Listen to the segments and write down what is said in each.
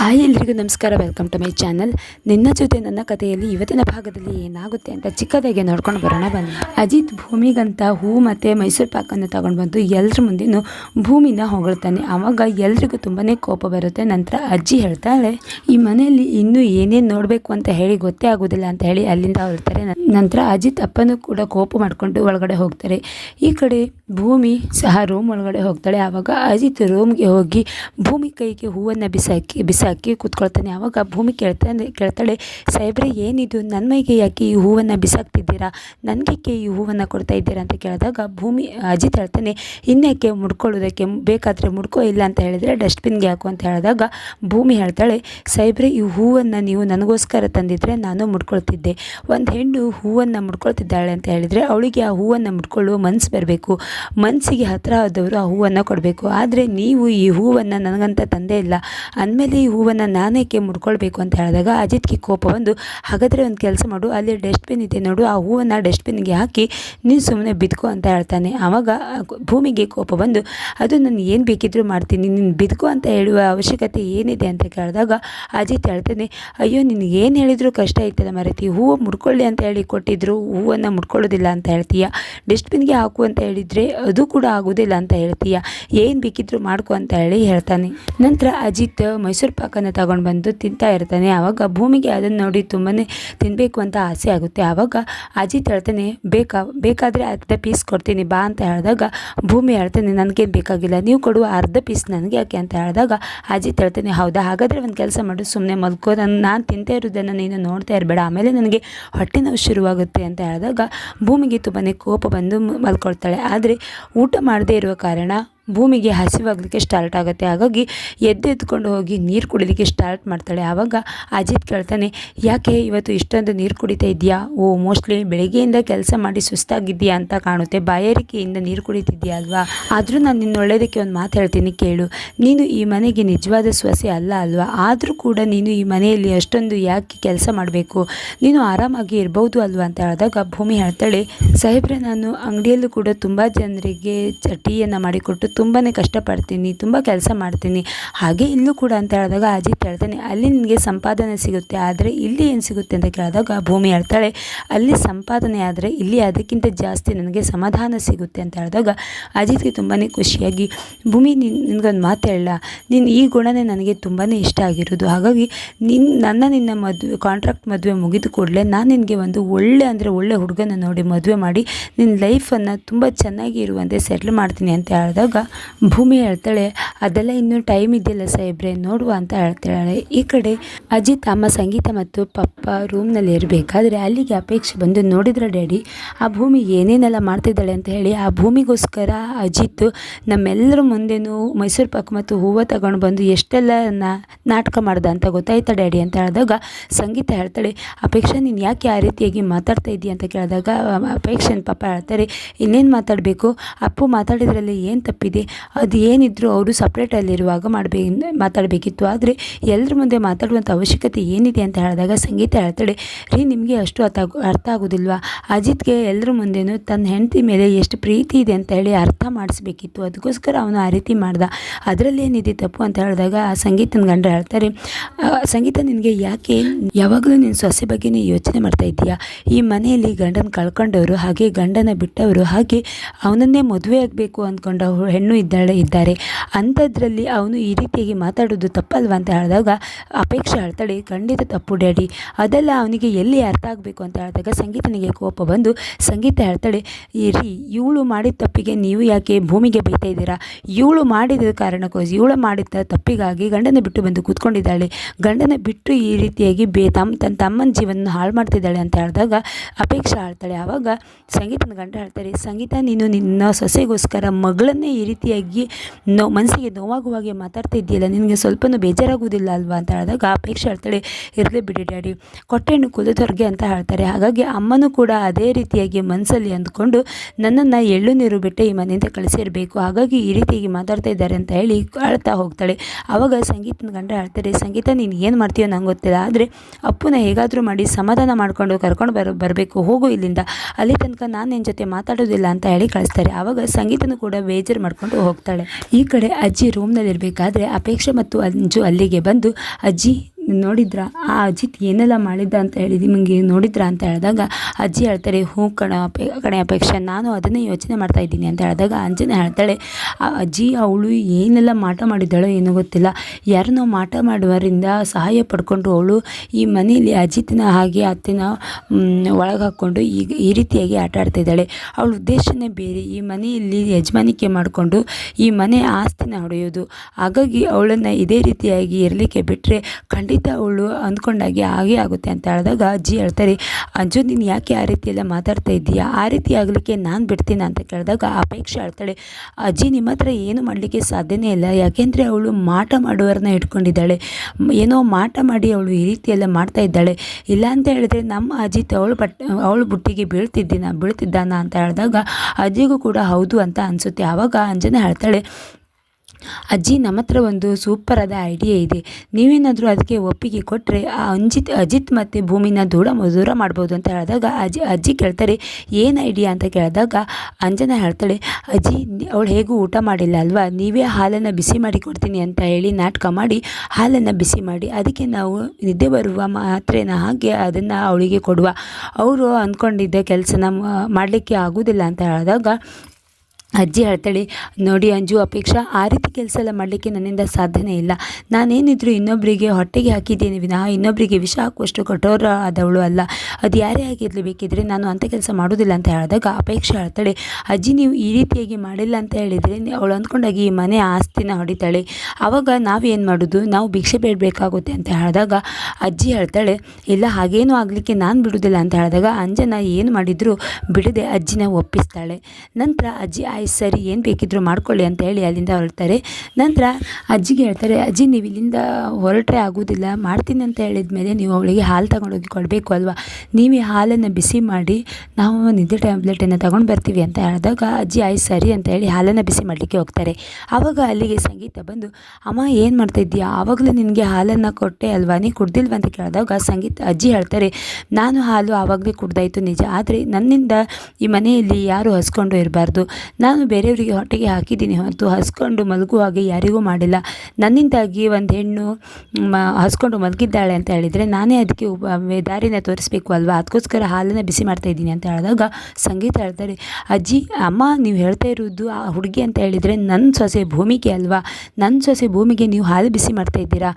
Hi ಎಲ್ರಿಗೂ ನಮಸ್ಕಾರ welcome to my channel ನಿನ್ನ ಜೊತೆ ನನ್ನ ಕಥೆಯಲ್ಲಿ ಇವತ್ತಿನ ಭಾಗದಲ್ಲಿ ಏನಾಗುತ್ತೆ ಅಂತ ಚಿಕ್ಕದಾಗಿ ನೋಡ್ಕೊಂಡು ಬರೋಣ, ಬನ್ನಿ. ಅಜಿತ್ ಭೂಮಿಗಂತ ಹೂ ಮತ್ತು ಮೈಸೂರು ಪಾಕನ್ನು ತಗೊಂಡು ಬಂದು ಎಲ್ಲರ ಮುಂದೆನೂ ಭೂಮಿನ ಹೊಗಳ್ತಾನೆ. ಆವಾಗ ಎಲ್ರಿಗೂ ತುಂಬಾ ಕೋಪ ಬರುತ್ತೆ. ನಂತರ ಅಜ್ಜಿ ಹೇಳ್ತಾಳೆ, ಈ ಮನೆಯಲ್ಲಿ ಇನ್ನೂ ಏನೇನು ನೋಡಬೇಕು ಅಂತ ಹೇಳಿ ಗೊತ್ತೇ ಆಗೋದಿಲ್ಲ ಅಂತ ಹೇಳಿ ಅಲ್ಲಿಂದ ಹೊರಡ್ತಾರೆ. ನಂತರ ಅಜಿತ್ ಅಪ್ಪನೂ ಕೂಡ ಕೋಪ ಮಾಡಿಕೊಂಡು ಒಳಗಡೆ ಹೋಗ್ತಾರೆ. ಈ ಕಡೆ ಭೂಮಿ ಸಹ ರೂಮ್ ಒಳಗಡೆ ಹೋಗ್ತಾಳೆ. ಆವಾಗ ಅಜಿತ್ ರೂಮ್ಗೆ ಹೋಗಿ ಭೂಮಿ ಕೈಗೆ ಹೂವನ್ನು ಬಿಸಾಕಿ ಬಿಸಾಕಿ ಕೂತ್ಕೊಳ್ತಾನೆ. ಆವಾಗ ಭೂಮಿ ಕೇಳ್ತಾನೆ, ಕೇಳ್ತಾಳೆ, ಸಾಹೇಬ್ರೆ, ಏನಿದು? ನನ್ನ ಮೈಗೆ ಯಾಕೆ ಈ ಹೂವನ್ನು ಬಿಸಾಕ್ತಿದ್ದೀರಾ? ನನಗೆ ಈ ಹೂವನ್ನು ಕೊಡ್ತಾ ಇದ್ದೀರಾ? ಅಂತ ಕೇಳಿದಾಗ ಭೂಮಿ, ಅಜಿತ್ ಹೇಳ್ತಾನೆ, ಇನ್ಯಾಕೆ ಮುಡ್ಕೊಳ್ಳೋದಕ್ಕೆ ಬೇಕಾದರೆ ಮುಡ್ಕೋ, ಇಲ್ಲ ಅಂತ ಹೇಳಿದರೆ ಡಸ್ಟ್ಬಿನ್ಗೆ ಹಾಕು ಅಂತ ಹೇಳಿದಾಗ ಭೂಮಿ ಹೇಳ್ತಾಳೆ, ಸಾಹೇಬ್ರೆ, ಈ ಹೂವನ್ನು ನೀವು ನನಗೋಸ್ಕರ ತಂದಿದ್ದರೆ ನಾನು ಮುಡ್ಕೊಳ್ತಿದ್ದೆ. ಒಂದು ಹೆಣ್ಣು ಹೂವನ್ನು ಮುಡ್ಕೊಳ್ತಿದ್ದಾಳೆ ಅಂತ ಹೇಳಿದರೆ ಅವಳಿಗೆ ಆ ಹೂವನ್ನು ಮುಡ್ಕೊಳ್ಳುವ ಮನಸ್ಸು ಬರಬೇಕು. ಮನಸ್ಸಿಗೆ ಹತ್ತಿರ ಆದವರು ಆ ಹೂವನ್ನು ಕೊಡಬೇಕು. ಆದರೆ ನೀವು ಈ ಹೂವನ್ನು ನನಗಂತ ತಂದೆ ಇಲ್ಲ. ಅಂದಮೇಲೆ ಈ ಹೂವನ್ನು ನಾನೇಕೆ ಮುಡ್ಕೊಳ್ಬೇಕು ಅಂತ ಹೇಳಿದಾಗ ಅಜಿತ್ಗೆ ಕೋಪ ಬಂದು, ಹಾಗಾದರೆ ಒಂದು ಕೆಲಸ ಮಾಡು, ಅಲ್ಲಿ ಡಸ್ಟ್ಬಿನ್ ಇದೆ ನೋಡು, ಆ ಹೂವನ್ನು ಡಸ್ಟ್ಬಿನ್ಗೆ ಹಾಕಿ ನೀನು ಸುಮ್ಮನೆ ಬಿದ್ಕೋ ಅಂತ ಹೇಳ್ತಾನೆ. ಆವಾಗ ಭೂಮಿಗೆ ಕೋಪ ಬಂದು, ಅದು ನಾನು ಏನು ಬೇಕಿದ್ರೂ ಮಾಡ್ತೀನಿ, ನೀನು ಬಿದ್ಕೋ ಅಂತ ಹೇಳುವ ಅವಶ್ಯಕತೆ ಏನಿದೆ ಅಂತ ಕೇಳಿದಾಗ ಅಜಿತ್ ಹೇಳ್ತಾನೆ, ಅಯ್ಯೋ, ನಿನಗೆ ಏನು ಹೇಳಿದರೂ ಕಷ್ಟ ಐತಲ್ಲ ಮರತಿ, ಹೂವು ಮುಡ್ಕೊಳ್ಳಿ ಅಂತ ಹೇಳಿ ಕೊಟ್ಟಿದ್ರು, ಹೂವನ್ನು ಮುಡ್ಕೊಳ್ಳೋದಿಲ್ಲ ಅಂತ ಹೇಳ್ತೀಯ? ಡಸ್ಟ್ಬಿನ್ಗೆ ಹಾಕು ಅಂತ ಹೇಳಿದರೆ ಅದು ಕೂಡ ಆಗೋದಿಲ್ಲ ಅಂತ ಹೇಳ್ತೀಯ. ಏನು ಬೇಕಿದ್ರು ಮಾಡ್ಕೊ ಅಂತ ಹೇಳಿ ಹೇಳ್ತಾನೆ. ನಂತರ ಅಜಿತ್ ಮೈಸೂರು ಪಾಕನ್ನು ತಗೊಂಡು ಬಂದು ತಿಂತಾ ಇರ್ತಾನೆ. ಆವಾಗ ಭೂಮಿಗೆ ಅದನ್ನು ನೋಡಿ ತುಂಬಾ ತಿನ್ನಬೇಕು ಅಂತ ಆಸೆ ಆಗುತ್ತೆ. ಆವಾಗ ಅಜಿತ್ ಹೇಳ್ತಾನೆ, ಬೇಕಾ, ಬೇಕಾದರೆ ಅರ್ಧ ಪೀಸ್ ಕೊಡ್ತೀನಿ, ಬಾ ಅಂತ ಹೇಳಿದಾಗ ಭೂಮಿ ಹೇಳ್ತಾನೆ, ನನಗೇನು ಬೇಕಾಗಿಲ್ಲ, ನೀವು ಕೊಡುವ ಅರ್ಧ ಪೀಸ್ ನನಗೆ ಯಾಕೆ? ಅಂತ ಹೇಳಿದಾಗ ಅಜಿತ್ ಹೇಳ್ತಾನೆ, ಹೌದಾ, ಹಾಗಾದರೆ ಒಂದು ಕೆಲಸ ಮಾಡು ಸುಮ್ಮನೆ ಮಲ್ಕೋ, ನಾನು ನಾನು ತಿಂತಾ ಇರೋದನ್ನು ನೀನು ನೋಡ್ತಾ ಇರಬೇಡ, ಆಮೇಲೆ ನನಗೆ ಹೊಟ್ಟೆ ನೋವು ಶುರುವಾಗುತ್ತೆ. ಅಂತ ಹೇಳಿದಾಗ ಭೂಮಿಗೆ ತುಂಬಾ ಕೋಪ ಬಂದು ಮಲ್ಕೊಳ್ತಾಳೆ. ಆದರೆ ಊಟ ಮಾಡದೇ ಇರುವ ಕಾರಣ ಭೂಮಿಗೆ ಹಸಿವಾಗಲಿಕ್ಕೆ ಸ್ಟಾರ್ಟ್ ಆಗುತ್ತೆ. ಹಾಗಾಗಿ ಎದ್ದು ಎದ್ದುಕೊಂಡು ಹೋಗಿ ನೀರು ಕುಡಿಲಿಕ್ಕೆ ಸ್ಟಾರ್ಟ್ ಮಾಡ್ತಾಳೆ. ಆವಾಗ ಅಜಿತ್ ಕೇಳ್ತಾನೆ, ಯಾಕೆ ಇವತ್ತು ಇಷ್ಟೊಂದು ನೀರು ಕುಡಿತಾ ಇದೆಯಾ ಓ ಮೋಸ್ಟ್ಲಿ ಬೆಳಗ್ಗೆಯಿಂದ ಕೆಲಸ ಮಾಡಿ ಸುಸ್ತಾಗಿದ್ದೀಯಾ ಅಂತ ಕಾಣುತ್ತೆ. ಬಾಯಾರಿಕೆಯಿಂದ ನೀರು ಕುಡಿತಿದ್ಯಾ ಅಲ್ವಾ? ಆದರೂ ನಾನು ನಿನ್ನ ಒಳ್ಳೆಯದಕ್ಕೆ ಒಂದು ಮಾತು ಹೇಳ್ತೀನಿ ಕೇಳು. ನೀನು ಈ ಮನೆಗೆ ನಿಜವಾದ ಸೊಸೆ ಅಲ್ಲ ಅಲ್ವಾ? ಆದರೂ ಕೂಡ ನೀನು ಈ ಮನೆಯಲ್ಲಿ ಅಷ್ಟೊಂದು ಯಾಕೆ ಕೆಲಸ ಮಾಡಬೇಕು? ನೀನು ಆರಾಮಾಗಿ ಇರ್ಬೋದು ಅಲ್ವಾ? ಅಂತ ಹೇಳಿದಾಗ ಭೂಮಿ ಹೇಳ್ತಾಳೆ, ಸಾಹೇಬ್ರೆ, ನಾನು ಅಂಗಡಿಯಲ್ಲೂ ಕೂಡ ತುಂಬ ಜನರಿಗೆ ಚಟಿಯನ್ನು ಟೀಯನ್ನು ಮಾಡಿಕೊಟ್ಟು ತುಂಬಾ ಕಷ್ಟಪಡ್ತೀನಿ, ತುಂಬ ಕೆಲಸ ಮಾಡ್ತೀನಿ. ಹಾಗೆ ಇಲ್ಲೂ ಕೂಡ ಅಂತ ಹೇಳಿದಾಗ ಅಜಿತ್ ಹೇಳ್ತಾನೆ ಅಲ್ಲಿ ನಿನಗೆ ಸಂಪಾದನೆ ಸಿಗುತ್ತೆ, ಆದರೆ ಇಲ್ಲಿ ಏನು ಸಿಗುತ್ತೆ ಅಂತ ಕೇಳಿದಾಗ ಭೂಮಿ ಹೇಳ್ತಾಳೆ ಅಲ್ಲಿ ಸಂಪಾದನೆ ಆದರೆ ಇಲ್ಲಿ ಅದಕ್ಕಿಂತ ಜಾಸ್ತಿ ನನಗೆ ಸಮಾಧಾನ ಸಿಗುತ್ತೆ ಅಂತ ಹೇಳಿದಾಗ ಅಜಿತ್ಗೆ ತುಂಬಾ ಖುಷಿಯಾಗಿ, ಭೂಮಿ ನಿನ್, ನಿನ್ಗೊಂದು ಮಾತು ಹೇಳ, ನೀನು ಈ ಗುಣನೇ ನನಗೆ ತುಂಬಾ ಇಷ್ಟ ಆಗಿರೋದು. ಹಾಗಾಗಿ ನಿನ್ನ ನನ್ನ ನಿನ್ನ ಮದುವೆ ಕಾಂಟ್ರಾಕ್ಟ್ ಮದುವೆ ಮುಗಿದ ಕೂಡಲೇ ನಾನು ನಿನಗೆ ಒಂದು ಒಳ್ಳೆ ಅಂದರೆ ಒಳ್ಳೆ ಹುಡುಗನ ನೋಡಿ ಮದುವೆ ಮಾಡಿ ನಿನ್ನ ಲೈಫನ್ನು ತುಂಬ ಚೆನ್ನಾಗಿ ಇರುವಂತೆ ಸೆಟ್ಲ್ ಮಾಡ್ತೀನಿ ಅಂತ ಹೇಳಿದಾಗ ಭೂಮಿ ಹೇಳ್ತಾಳೆ ಅದೆಲ್ಲ ಇನ್ನೂ ಟೈಮ್ ಇದೆಯಲ್ಲ ಸಾಹೇಬ್ರೆ, ನೋಡುವ ಅಂತ ಹೇಳ್ತಾಳೆ. ಈ ಕಡೆ ಅಜಿತ್ ಅಮ್ಮ ಸಂಗೀತ ಮತ್ತು ಪಪ್ಪ ರೂಮ್ನಲ್ಲಿ ಇರಬೇಕಾದ್ರೆ ಅಲ್ಲಿಗೆ ಅಪೇಕ್ಷೆ ಬಂದು ನೋಡಿದ್ರ, ಡ್ಯಾಡಿ, ಆ ಭೂಮಿ ಏನೇನೆಲ್ಲ ಮಾಡ್ತಿದ್ದಾಳೆ? ಅಂತ ಹೇಳಿ ಆ ಭೂಮಿಗೋಸ್ಕರ ಅಜಿತ್ ನಮ್ಮೆಲ್ಲರ ಮುಂದೆನೂ ಮೈಸೂರು ಪಾಕ್ ಮತ್ತು ಹೂವು ತಗೊಂಡು ಬಂದು ಎಷ್ಟೆಲ್ಲ ನಾಟಕ ಮಾಡ್ದ ಅಂತ ಗೊತ್ತಾಯ್ತಾ ಡ್ಯಾಡಿ ಅಂತ ಹೇಳಿದಾಗ ಸಂಗೀತ ಹೇಳ್ತಾಳೆ, ಅಪೇಕ್ಷೆ, ನೀನು ಯಾಕೆ ಆ ರೀತಿಯಾಗಿ ಮಾತಾಡ್ತಾ ಇದ್ದೀಯ ಅಂತ ಕೇಳಿದಾಗ ಅಪೇಕ್ಷೆ, ಪಪ್ಪ ಹೇಳ್ತಾರೆ, ಇನ್ನೇನು ಮಾತಾಡಬೇಕು? ಅಪ್ಪು ಮಾತಾಡಿದ್ರಲ್ಲಿ ಏನು ತಪ್ಪಿದೆ? ಅದು ಏನಿದ್ರು ಅವರು ಸಪ್ರೇಟಲ್ಲಿರುವಾಗ ಮಾಡಬೇ, ಮಾತಾಡಬೇಕಿತ್ತು. ಆದರೆ ಎಲ್ಲರ ಮುಂದೆ ಮಾತಾಡುವಂಥ ಅವಶ್ಯಕತೆ ಏನಿದೆ ಅಂತ ಹೇಳಿದಾಗ ಸಂಗೀತ ಹೇಳ್ತಾಳೆ, ರೀ, ನಿಮಗೆ ಅಷ್ಟು ಅರ್ಥ ಅರ್ಥ ಆಗೋದಿಲ್ವಾ? ಅಜಿತ್ಗೆ ಎಲ್ಲರ ಮುಂದೆನೂ ತನ್ನ ಹೆಂಡತಿ ಮೇಲೆ ಎಷ್ಟು ಪ್ರೀತಿ ಇದೆ ಅಂತ ಹೇಳಿ ಅರ್ಥ ಮಾಡಿಸ್ಬೇಕಿತ್ತು. ಅದಕ್ಕೋಸ್ಕರ ಅವನು ಆ ರೀತಿ ಮಾಡ್ದ. ಅದರಲ್ಲಿ ಏನಿದೆ ತಪ್ಪು ಅಂತ ಹೇಳಿದಾಗ ಆ ಸಂಗೀತನ ಗಂಡ ಹೇಳ್ತಾರೆ ಸಂಗೀತ ನಿನಗೆ ಯಾಕೆ? ಯಾವಾಗಲೂ ನೀನು ಸೊಸೆ ಬಗ್ಗೆನೇ ಯೋಚನೆ ಮಾಡ್ತಾ ಇದ್ದೀಯಾ? ಈ ಮನೆಯಲ್ಲಿ ಗಂಡನ ಕಳ್ಕೊಂಡವರು ಹಾಗೆ ಗಂಡನ ಬಿಟ್ಟವರು ಹಾಗೆ ಅವನನ್ನೇ ಮದುವೆ ಆಗಬೇಕು ಅಂದ್ಕೊಂಡ ಹು- ಹೆಣ್ಣು ಇದ್ದಾಳೆ, ಇದ್ದಾರೆ. ಅಂಥದ್ರಲ್ಲಿ ಅವನು ಈ ರೀತಿಯಾಗಿ ಮಾತಾಡೋದು ತಪ್ಪಲ್ವಾ ಅಂತ ಹೇಳಿದಾಗ, ಅಪೇಕ್ಷೆ ಹೇಳ್ತಾಳೆ ಖಂಡಿತ ತಪ್ಪು ಡ್ಯಾಡಿ. ಅದೆಲ್ಲ ಅವನಿಗೆ ಎಲ್ಲಿ ಅರ್ಥ ಆಗಬೇಕು? ಅಂತ ಹೇಳಿದಾಗ, ಸಂಗೀತನಿಗೆ ಕೋಪ ಬಂದು ಸಂಗೀತ ಹೇಳ್ತಾಳೆ, ಇರಿ, ಇವಳು ಮಾಡಿದ ತಪ್ಪಿಗೆ ನೀವು ಯಾಕೆ ಭೂಮಿಗೆ ಬೈತಾ ಇದ್ದೀರಾ? ಇವಳು ಮಾಡಿದ ಕಾರಣಕ್ಕೋಸ್ ಇವಳು ಮಾಡಿದ ತಪ್ಪಿಗಾಗಿ ಗಂಡನ ಬಿಟ್ಟು ಬಂದು ಕೂತ್ಕೊಂಡಿದ್ದಾಳೆ. ಗಂಡನ ಬಿಟ್ಟು ಈ ರೀತಿಯಾಗಿ ಬೇ ತಮ್ಮ ತನ್ನ ತಮ್ಮನ ಜೀವನ ಹಾಳು ಮಾಡ್ತಿದ್ದಾಳೆ ಅಂತ ಹೇಳಿದಾಗ, ಅಪೇಕ್ಷೆ ಹೇಳ್ತಾಳೆ ಆವಾಗ ಸಂಗೀತನ ಗಂಡ ಹೇಳ್ತಾರೆ, ಸಂಗೀತ, ನೀನು ನಿನ್ನ ಸೊಸೆಗೋಸ್ಕರ ಮಗಳನ್ನೇ ಈ ರೀತಿಯಾಗಿ ನೋ, ಮನಸ್ಸಿಗೆ ನೋವಾಗುವಾಗೆ ಮಾತಾಡ್ತಾ ಇದೆಯಲ್ಲ ನಿನಗೆ ಸ್ವಲ್ಪನೂ ಬೇಜಾರಾಗುವುದಿಲ್ಲ ಅಲ್ವಾ ಅಂತ ಹೇಳಿದಾಗ ಅಪೇಕ್ಷೆ ಹೇಳ್ತಾಳೆ, ಇರಲಿ ಬಿಡಿ ಡ್ಯಾಡಿ, ಕೊಟ್ಟೆಣ್ಣು ಕುಲದೊರ್ಗೆ ಅಂತ ಹೇಳ್ತಾರೆ. ಹಾಗಾಗಿ ಅಮ್ಮನೂ ಕೂಡ ಅದೇ ರೀತಿಯಾಗಿ ಮನಸ್ಸಲ್ಲಿ ಅಂದ್ಕೊಂಡು, ನನ್ನನ್ನು ಎಳ್ಳು ನೀರು ಬಿಟ್ಟೆ ಈ ಮನೆಯಿಂದ ಕಳಿಸಿರಬೇಕು ಹಾಗಾಗಿ ಈ ರೀತಿಯಾಗಿ ಮಾತಾಡ್ತಾ ಇದ್ದಾರೆ ಅಂತ ಹೇಳಿ ಅಳ್ತಾ ಹೋಗ್ತಾಳೆ. ಆವಾಗ ಸಂಗೀತನ ಗಂಡ ಹೇಳ್ತಾರೆ, ಸಂಗೀತ ನೀನು ಏನು ಮಾಡ್ತೀಯೋ ನಂಗೆ ಗೊತ್ತಿಲ್ಲ, ಆದರೆ ಅಪ್ಪನ ಹೇಗಾದರೂ ಮಾಡಿ ಸಮಾಧಾನ ಮಾಡಿಕೊಂಡು ಕರ್ಕೊಂಡು ಬರ, ಬರಬೇಕು, ಹೋಗು ಇಲ್ಲಿಂದ. ಅಲ್ಲಿ ತನಕ ನಾನು ನಿನ್ನ ಜೊತೆ ಮಾತಾಡೋದಿಲ್ಲ ಅಂತ ಹೇಳಿ ಕಳಿಸ್ತಾರೆ. ಆವಾಗ ಸಂಗೀತನೂ ಕೂಡ ಬೇಜಾರು ಮಾಡ್ಕೊಂಡು ಮಾಡ್ಕೊಂಡು ಹೋಗ್ತಾಳೆ. ಈ ಕಡೆ ಅಜ್ಜಿ ರೂಮ್ನಲ್ಲಿರಬೇಕಾದ್ರೆ ಅಪೇಕ್ಷೆ ಮತ್ತು ಅಂಜು ಅಲ್ಲಿಗೆ ಬಂದು ಅಜ್ಜಿ ನೋಡಿದ್ರ? ಆ ಅಜಿತ್ ಏನೆಲ್ಲ ಮಾಡಿದ್ದ ಅಂತ ಹೇಳಿ ನಿಮಗೆ ನೋಡಿದ್ರ ಅಂತ ಹೇಳಿದಾಗ, ಅಜ್ಜಿ ಹೇಳ್ತಾರೆ, ಹ್ಞೂ ಕಣ ಕಣೆ ಅಪೇಕ್ಷೆ, ನಾನು ಅದನ್ನೇ ಯೋಚನೆ ಮಾಡ್ತಾ ಇದ್ದೀನಿ ಅಂತ ಹೇಳಿದಾಗ, ಅಂಜನ ಹೇಳ್ತಾಳೆ, ಆ ಅಜ್ಜಿ, ಅವಳು ಏನೆಲ್ಲ ಮಾಟ ಮಾಡಿದ್ದಾಳೋ ಏನೋ ಗೊತ್ತಿಲ್ಲ. ಯಾರನ್ನೋ ಮಾಟ ಮಾಡುವರಿಂದ ಸಹಾಯ ಪಡ್ಕೊಂಡು ಅವಳು ಈ ಮನೆಯಲ್ಲಿ ಅಜಿತ್ನ ಹಾಗೆ ಅತ್ತೆನ ಒಳಗೆ ಹಾಕ್ಕೊಂಡು ಈಗ ಈ ರೀತಿಯಾಗಿ ಆಟ ಆಡ್ತಾ ಇದ್ದಾಳೆ. ಅವಳ ಉದ್ದೇಶನೇ ಬೇರೆ. ಈ ಮನೆಯಲ್ಲಿ ಯಜಮಾನಿಕೆ ಮಾಡಿಕೊಂಡು ಈ ಮನೆ ಆಸ್ತಿನ ಹೊಡೆಯೋದು. ಹಾಗಾಗಿ ಅವಳನ್ನು ಇದೇ ರೀತಿಯಾಗಿ ಇರಲಿಕ್ಕೆ ಬಿಟ್ಟರೆ ಖಂಡಿತ ಅವಳು ಅಂದ್ಕೊಂಡಾಗೆ ಹಾಗೆ ಆಗುತ್ತೆ ಅಂತ ಹೇಳಿದಾಗ, ಅಜ್ಜಿ ಹೇಳ್ತಾರೆ ಅಜ್ಜು ನೀನು ಯಾಕೆ ಆ ರೀತಿ ಎಲ್ಲ ಮಾತಾಡ್ತಾ ಇದ್ದೀಯಾ? ಆ ರೀತಿ ಆಗಲಿಕ್ಕೆ ನಾನು ಬಿಡ್ತೀನಿ? ಅಂತ ಕೇಳಿದಾಗ ಅಪೇಕ್ಷೆ ಹೇಳ್ತಾಳೆ, ಅಜ್ಜಿ, ನಿಮ್ಮ ಹತ್ರ ಏನು ಮಾಡಲಿಕ್ಕೆ ಸಾಧ್ಯನೇ ಇಲ್ಲ. ಯಾಕೆಂದರೆ ಅವಳು ಮಾಟ ಮಾಡುವರನ್ನ ಇಟ್ಕೊಂಡಿದ್ದಾಳೆ. ಏನೋ ಮಾಟ ಮಾಡಿ ಅವಳು ಈ ರೀತಿ ಎಲ್ಲ ಮಾಡ್ತಾ ಇದ್ದಾಳೆ. ಇಲ್ಲ ಅಂತ ಹೇಳಿದ್ರೆ ನಮ್ಮ ಅಜ್ಜಿ ಅವಳು ಬಟ್ ಅವಳು ಬುಟ್ಟಿಗೆ ಬೀಳ್ತಿದ್ದೀನ? ಬೀಳ್ತಿದ್ದಾನ? ಅಂತ ಹೇಳಿದಾಗ, ಅಜ್ಜಿಗೂ ಕೂಡ ಹೌದು ಅಂತ ಅನಿಸುತ್ತೆ. ಆವಾಗ ಅಂಜನ ಹೇಳ್ತಾಳೆ ಅಜ್ಜಿ ನಮ್ಮ ಹತ್ರ ಒಂದು ಸೂಪರಾದ ಐಡಿಯಾ ಇದೆ. ನೀವೇನಾದರೂ ಅದಕ್ಕೆ ಒಪ್ಪಿಗೆ ಕೊಟ್ಟರೆ ಆ ಅಂಜಿತ್, ಅಜಿತ್ ಮತ್ತು ಭೂಮಿನ ದೂರ ದೂರ ಮಾಡ್ಬೋದು ಅಂತ ಹೇಳಿದಾಗ ಅಜ್ಜಿ ಅಜ್ಜಿ ಕೇಳ್ತಾರೆ, ಏನು ಐಡಿಯಾ ಅಂತ ಕೇಳಿದಾಗ ಅಂಜನ ಹೇಳ್ತಾಳೆ, ಅಜ್ಜಿ, ಅವಳು ಹೇಗೂ ಊಟ ಮಾಡಿಲ್ಲ ಅಲ್ವಾ? ನೀವೇ ಹಾಲನ್ನು ಬಿಸಿ ಮಾಡಿ ಕೊಡ್ತೀನಿ ಅಂತ ಹೇಳಿ ನಾಟಕ ಮಾಡಿ ಹಾಲನ್ನು ಬಿಸಿ ಮಾಡಿ, ಅದಕ್ಕೆ ನಾವು ನಿದ್ದೆ ಬರುವ ಮಾತ್ರೆನ ಹಾಗೆ ಅದನ್ನು ಅವಳಿಗೆ ಕೊಡುವ. ಅವರು ಅಂದ್ಕೊಂಡಿದ್ದ ಕೆಲಸನ ಮಾಡಲಿಕ್ಕೆ ಆಗೋದಿಲ್ಲ ಅಂತ ಹೇಳಿದಾಗ ಅಜ್ಜಿ ಹೇಳ್ತಾಳೆ, ನೋಡಿ ಅಂಜು, ಅಪೇಕ್ಷಾ, ಆ ರೀತಿ ಕೆಲಸ ಎಲ್ಲ ಮಾಡಲಿಕ್ಕೆ ನನ್ನಿಂದ ಸಾಧ್ಯನೇ ಇಲ್ಲ. ನಾನೇನಿದ್ರು ಇನ್ನೊಬ್ಬರಿಗೆ ಹೊಟ್ಟೆಗೆ ಹಾಕಿದ್ದೇನೆ ವಿನಃ ಇನ್ನೊಬ್ಬರಿಗೆ ವಿಷ ಹಾಕುವಷ್ಟು ಕಠೋರ ಆದವಳು ಅಲ್ಲ. ಅದು ಯಾರೇ ಆಗಿರಲಿ ಬೇಕಿದ್ರೆ ನಾನು ಅಂಥ ಕೆಲಸ ಮಾಡೋದಿಲ್ಲ ಅಂತ ಹೇಳಿದಾಗ ಅಪೇಕ್ಷೆ ಹೇಳ್ತಾಳೆ, ಅಜ್ಜಿ, ನೀವು ಈ ರೀತಿಯಾಗಿ ಮಾಡಿಲ್ಲ ಅಂತ ಹೇಳಿದರೆ ಅವಳು ಅಂದ್ಕೊಂಡಾಗಿ ಈ ಮನೆ ಆಸ್ತಿನ ಹೊಡಿತಾಳೆ. ಆವಾಗ ನಾವೇನು ಮಾಡೋದು? ನಾವು ಭಿಕ್ಷೆ ಬೇಡಬೇಕಾಗುತ್ತೆ ಅಂತ ಹೇಳಿದಾಗ ಅಜ್ಜಿ ಹೇಳ್ತಾಳೆ, ಇಲ್ಲ, ಹಾಗೇನೂ ಆಗಲಿಕ್ಕೆ ನಾನು ಬಿಡೋದಿಲ್ಲ ಅಂತ ಹೇಳಿದಾಗ ಅಂಜನ ಏನು ಮಾಡಿದರೂ ಬಿಡದೆ ಅಜ್ಜಿನ ಒಪ್ಪಿಸ್ತಾಳೆ. ನಂತರ ಅಜ್ಜಿ ಆಯ್ತು ಸರಿ, ಏನು ಬೇಕಿದ್ರು ಮಾಡ್ಕೊಳ್ಳಿ ಅಂತ ಹೇಳಿ ಅಲ್ಲಿಂದ ಹೊರಡ್ತಾರೆ. ನಂತರ ಅಜ್ಜಿಗೆ ಹೇಳ್ತಾರೆ, ಅಜ್ಜಿ, ನೀವು ಇಲ್ಲಿಂದ ಹೊರಟ್ರೆ ಆಗೋದಿಲ್ಲ ಮಾಡ್ತೀನಿ ಅಂತ ಹೇಳಿದ ಮೇಲೆ ನೀವು ಅವಳಿಗೆ ಹಾಲು ತಗೊಂಡೋಗಿ ಕೊಡಬೇಕು ಅಲ್ವಾ? ನೀವೇ ಹಾಲನ್ನು ಬಿಸಿ ಮಾಡಿ, ನಾವು ನಿದ್ದೆ ಟ್ಯಾಬ್ಲೆಟನ್ನು ತಗೊಂಡು ಬರ್ತೀವಿ ಅಂತ ಹೇಳಿದಾಗ, ಅಜ್ಜಿ ಆಯ್ತು ಸರಿ ಅಂತ ಹೇಳಿ ಹಾಲನ್ನು ಬಿಸಿ ಮಾಡಲಿಕ್ಕೆ ಹೋಗ್ತಾರೆ. ಆವಾಗ ಅಲ್ಲಿಗೆ ಸಂಗೀತ ಬಂದು, ಅಮ್ಮ, ಏನು ಮಾಡ್ತಾ ಇದ್ದೀಯ? ಆವಾಗಲೇ ನಿನಗೆ ಹಾಲನ್ನು ಕೊಟ್ಟೆ ಅಲ್ವಾ? ನೀ ಕುಡ್ದಿಲ್ವ? ಅಂತ ಕೇಳಿದಾಗ, ಸಂಗೀತ ಅಜ್ಜಿ ಹೇಳ್ತಾರೆ, ನಾನು ಹಾಲು ಆವಾಗಲೇ ಕುಡ್ದಾಯಿತು ನಿಜ. ಆದರೆ ನನ್ನಿಂದ ಈ ಮನೆಯಲ್ಲಿ ಯಾರು ಹಸ್ಕೊಂಡು ಇರಬಾರ್ದು. ನಾನು ಬೇರೆಯವರಿಗೆ ಹೊಟ್ಟೆಗೆ ಹಾಕಿದ್ದೀನಿ ಹೊರತು ಹಸ್ಕೊಂಡು ಮಲಗುವಾಗೆ ಯಾರಿಗೂ ಮಾಡಿಲ್ಲ. ನನ್ನಿಂದಾಗಿ ಒಂದು ಹೆಣ್ಣು, ಮ, ಹಸ್ಕೊಂಡು ಮಲಗಿದ್ದಾಳೆ ಅಂತ ಹೇಳಿದರೆ ನಾನೇ ಅದಕ್ಕೆ ದಾರಿನ ತೋರಿಸ್ಬೇಕು ಅಲ್ವಾ? ಅದಕ್ಕೋಸ್ಕರ ಹಾಲನ್ನು ಬಿಸಿ ಮಾಡ್ತಾ ಇದ್ದೀನಿ ಅಂತ ಹೇಳಿದಾಗ ಸಂಗೀತ ಹೇಳ್ತಾರೆ, ಅಜ್ಜಿ, ಅಮ್ಮ, ನೀವು ಹೇಳ್ತಾ ಇರೋದು ಆ ಹುಡುಗಿ ಅಂತ ಹೇಳಿದರೆ ನನ್ನ ಸೊಸೆ ಭೂಮಿಗೆ ಅಲ್ವಾ? ನನ್ನ ಸೊಸೆ ಭೂಮಿಗೆ ನೀವು ಹಾಲು ಬಿಸಿ ಮಾಡ್ತಾ ಇದ್ದೀರಾ?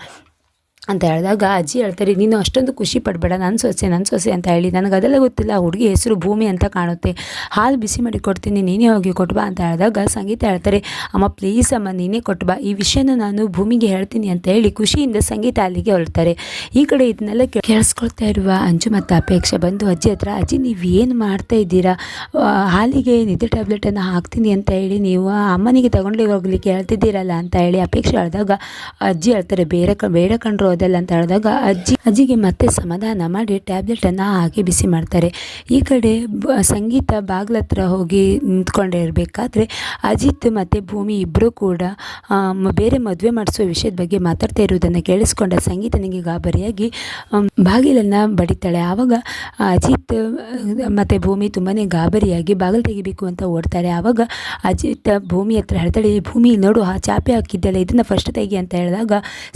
ಅಂತ ಹೇಳಿದಾಗ, ಅಜ್ಜಿ ಹೇಳ್ತಾರೆ, ನೀನು ಅಷ್ಟೊಂದು ಖುಷಿ ಪಡಬೇಡ ನನ್ನ ಸೊಸೆ ನನ್ನ ಸೊಸೆ ಅಂತ ಹೇಳಿ ನನಗೆ ಅದೆಲ್ಲ ಗೊತ್ತಿಲ್ಲ ಹುಡುಗಿ ಹೆಸರು ಭೂಮಿ ಅಂತ ಕಾಣುತ್ತೆ, ಹಾಲು ಬಿಸಿ ಮಾಡಿ ಕೊಡ್ತೀನಿ, ನೀನೇ ಹೋಗಿ ಕೊಟ್ಬಾ ಅಂತ ಹೇಳಿದಾಗ, ಸಂಗೀತ ಹೇಳ್ತಾರೆ, ಅಮ್ಮ ಪ್ಲೀಸ್ ಅಮ್ಮ, ನೀನೇ ಕೊಟ್ಬಾ ಈ ವಿಷಯನ ನಾನು ಭೂಮಿಗೆ ಹೇಳ್ತೀನಿ ಅಂತ ಹೇಳಿ ಖುಷಿಯಿಂದ ಸಂಗೀತ ಅಲ್ಲಿಗೆ ಹೊರಡ್ತಾರೆ. ಈ ಕಡೆ ಇದನ್ನೆಲ್ಲ ಕೇಳಿಸ್ಕೊಳ್ತಾ ಇರುವ ಅಂಜು ಮತ್ತು ಅಪೇಕ್ಷೆ ಬಂದು, ಅಜ್ಜಿ ಹತ್ರ, ಅಜ್ಜಿ ನೀವು ಏನು ಮಾಡ್ತಾ ಇದ್ದೀರಾ? ಹಾಲಿಗೆ ನಿದ್ದೆ ಟ್ಯಾಬ್ಲೆಟನ್ನು ಹಾಕ್ತೀನಿ ಅಂತ ಹೇಳಿ, ನೀವು ಅಮ್ಮನಿಗೆ ತಗೊಂಡು ಹೋಗ್ಲಿಕ್ಕೆ ಹೇಳ್ತಿದ್ದೀರಲ್ಲ ಅಂತ ಹೇಳಿ ಅಪೇಕ್ಷೆ ಹೇಳಿದಾಗ, ಅಜ್ಜಿ ಹೇಳ್ತಾರೆ, ಬೇರೆ ಕ ಬೇಡ ಕಂಡ್ರು ಹೋದಲ್ಲ ಅಂತ ಹೇಳಿದಾಗ ಅಜ್ಜಿ, ಅಜ್ಜಿಗೆ ಮತ್ತೆ ಸಮಾಧಾನ ಮಾಡಿ ಟ್ಯಾಬ್ಲೆಟನ್ನು ಹಾಕಿ ಬಿಸಿ ಮಾಡ್ತಾರೆ. ಈ ಕಡೆ ಸಂಗೀತ ಬಾಗ್ಲತ್ರ ಹೋಗಿ ನಿಂತ್ಕೊಂಡಿರಬೇಕಾದ್ರೆ ಅಜಿತ್ ಮತ್ತು ಭೂಮಿ ಇಬ್ಬರೂ ಕೂಡ ಬೇರೆ ಮದುವೆ ಮಾಡಿಸೋ ವಿಷಯದ ಬಗ್ಗೆ ಮಾತಾಡ್ತಾ ಇರುವುದನ್ನು ಕೇಳಿಸ್ಕೊಂಡ ಸಂಗೀತನಿಗೆ ಗಾಬರಿಯಾಗಿ ಬಾಗಿಲನ್ನು ಬಡಿತಾಳೆ. ಆವಾಗ ಅಜಿತ್, ಮತ್ತು ಭೂಮಿ ತುಂಬಾ ಗಾಬರಿಯಾಗಿ ಬಾಗಿಲು ತೆಗಿಬೇಕು ಅಂತ ಓಡ್ತಾರೆ ಆವಾಗ ಅಜಿತ್ ಭೂಮಿ ಹತ್ರ ಹೇಳ್ತಾಳೆ ಭೂಮಿ ನೋಡು, ಆ ಚಾಪೆ ಹಾಕಿದ್ದಲ್ಲ ಇದನ್ನು ಫಸ್ಟ್ ತೆಗಿ ಅಂತ ಹೇಳಿದಾಗ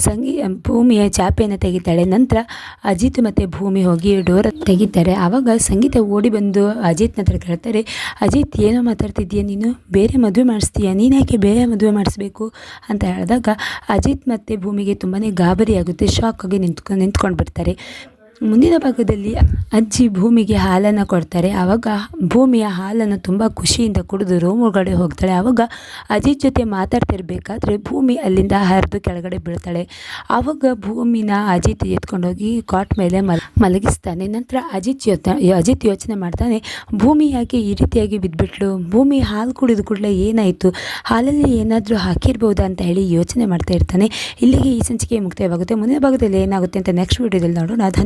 ಸಂಗೀ, ಭೂಮಿಯ ಚಾಪೆಯನ್ನು ತೆಗಿತಾಳೆ. ನಂತರ ಅಜಿತ್ ಮತ್ತು ಭೂಮಿ ಹೋಗಿ ಡೋರ್ ತೆಗಿತಾರೆ. ಆವಾಗ ಸಂಗೀತ ಓಡಿ ಬಂದು ಅಜಿತ್ನ ಹತ್ರ ಕೇಳ್ತಾರೆ, ಅಜಿತ್, ಏನೋ ಮಾತಾಡ್ತಿದ್ದೀಯ ನೀನು? ಬೇರೆ ಮದುವೆ ಮಾಡಿಸ್ತೀಯ? ನೀನು ಯಾಕೆ ಬೇರೆ ಮದುವೆ ಮಾಡಿಸ್ಬೇಕು? ಅಂತ ಹೇಳಿದಾಗ ಅಜಿತ್ ಮತ್ತು ಭೂಮಿಗೆ ತುಂಬಾ ಗಾಬರಿ ಆಗುತ್ತೆ. ಶಾಕ್ ಆಗಿ ನಿಂತ್ಕೊಂಡು ನಿಂತ್ಕೊಂಡು ಬಿಡ್ತಾರೆ ಮುಂದಿನ ಭಾಗದಲ್ಲಿ ಅಜ್ಜಿ ಭೂಮಿಗೆ ಹಾಲನ್ನು ಕೊಡ್ತಾರೆ. ಆವಾಗ ಭೂಮಿಯ ಹಾಲನ್ನು ತುಂಬ ಖುಷಿಯಿಂದ ಕುಡಿದು ರೂಮ್ ಒಳಗಡೆ ಹೋಗ್ತಾಳೆ. ಆವಾಗ ಅಜ್ಜಿ ಜೊತೆ ಮಾತಾಡ್ತಿರ್ಬೇಕಾದ್ರೆ ಭೂಮಿ ಅಲ್ಲಿಂದ ಹರಿದು ಕೆಳಗಡೆ ಬೀಳ್ತಾಳೆ. ಆವಾಗ ಭೂಮಿನ ಅಜಿತ್ ಎತ್ಕೊಂಡೋಗಿ ಕಾಟ್ ಮೇಲೆ ಮಲ್, ಮಲಗಿಸ್ತಾನೆ. ನಂತರ ಅಜಿತ್ ಯೋಚನೆ ಅಜಿತ್ ಯೋಚನೆ ಮಾಡ್ತಾನೆ, ಭೂಮಿ ಯಾಕೆ ಈ ರೀತಿಯಾಗಿ ಬಿದ್ದುಬಿಟ್ಲು ಭೂಮಿ ಹಾಲು ಕುಡಿದು ಕೂಡಲೇ ಏನಾಯಿತು? ಹಾಲಲ್ಲಿ ಏನಾದರೂ ಹಾಕಿರ್ಬೋದಾ ಅಂತ ಹೇಳಿ ಯೋಚನೆ ಮಾಡ್ತಾ ಇರ್ತಾನೆ. ಇಲ್ಲಿಗೆ ಈ ಸಂಚಿಕೆ ಮುಕ್ತಾಯವಾಗುತ್ತೆ. ಮುಂದಿನ ಭಾಗದಲ್ಲಿ ಏನಾಗುತ್ತೆ ಅಂತ ನೆಕ್ಸ್ಟ್ ವೀಡಿಯೋದಲ್ಲಿ ನೋಡೋಣ. ಧನ್ಯವಾದ.